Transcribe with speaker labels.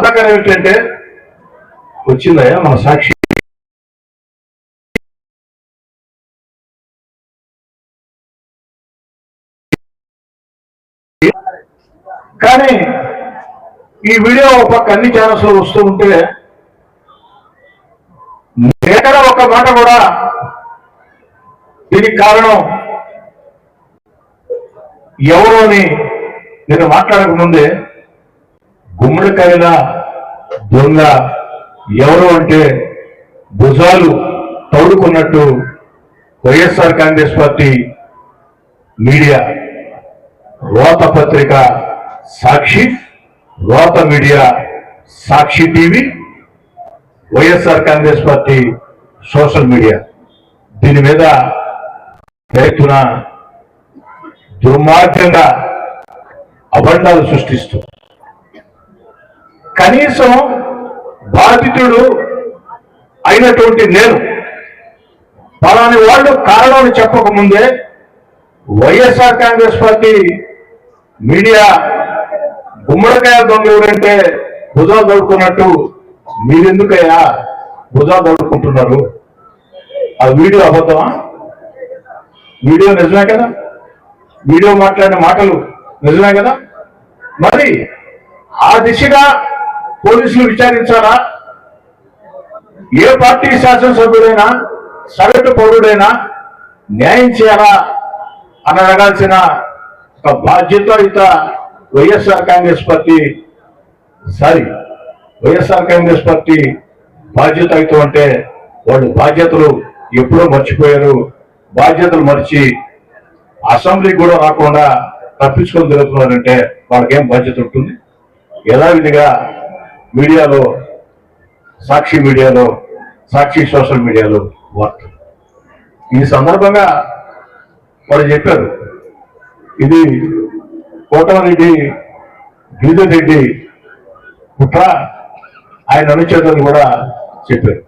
Speaker 1: బాధాకరం ఏమిటంటే వచ్చిందయ్యా మన సాక్షి. కానీ ఈ వీడియో ఒక పక్క అన్ని ఛానల్స్లో వస్తూ ఉంటే ఎక్కడ ఒక మాట కూడా దీనికి కారణం ఎవరు అని నేను మాట్లాడక ముందే గుమ్మడికాయల దొంగ ఎవరు అంటే భుజాలు తౌడుకున్నట్టు వైఎస్ఆర్ కాంగ్రెస్ పార్టీ మీడియా. రోత పత్రిక సాక్షి రోత media Sakshi TV YSR Congress party social media. దీని మీద రైతున దుర్మార్గంగా అబండాలు సృష్టిస్తూ కనీసం బాధితుడు అయినటువంటి నేను పలాని వాళ్ళు కారణం చెప్పకముందే వైఎస్ఆర్ కాంగ్రెస్ పార్టీ మీడియా గుమ్మడికాయ దొంగ ఎవరంటే భుజాలు దొడుకున్నట్టు మీరెందుకయ్యా భుజాలు దొడుకుంటున్నారు ఆ వీడియో అబద్ధమా? వీడియో నిజమే కదా? వీడియో మాట్లాడిన మాటలు నిజమే కదా? మరి ఆ దిశగా పోలీసులు విచారించాలా? ఏ పార్టీ శాసనసభ్యుడైనా సగటు పౌరుడైనా న్యాయం చేయాలా అని అడగాల్సిన ఒక బాధ్యతయుత YSR Congress party sorry YSR Congress party బాధ్యతయుతం అంటే వాళ్ళు బాధ్యతలు ఎప్పుడో మర్చిపోయారు. బాధ్యతలు మర్చి అసెంబ్లీకి కూడా రాకుండా తప్పించుకొని తిరుగుతున్నారంటే వాళ్ళకేం బాధ్యత ఉంటుంది? యథావిధిగా మీడియాలో సాక్షి మీడియాలో సాక్షి సోషల్ మీడియాలో వార్త. ఈ సందర్భంగా వారు చెప్పారు ఇది కోటమరెడ్డి గిరిధర్ రెడ్డి కుట్ర ఆయన అనుచేతలు కూడా చెప్పారు.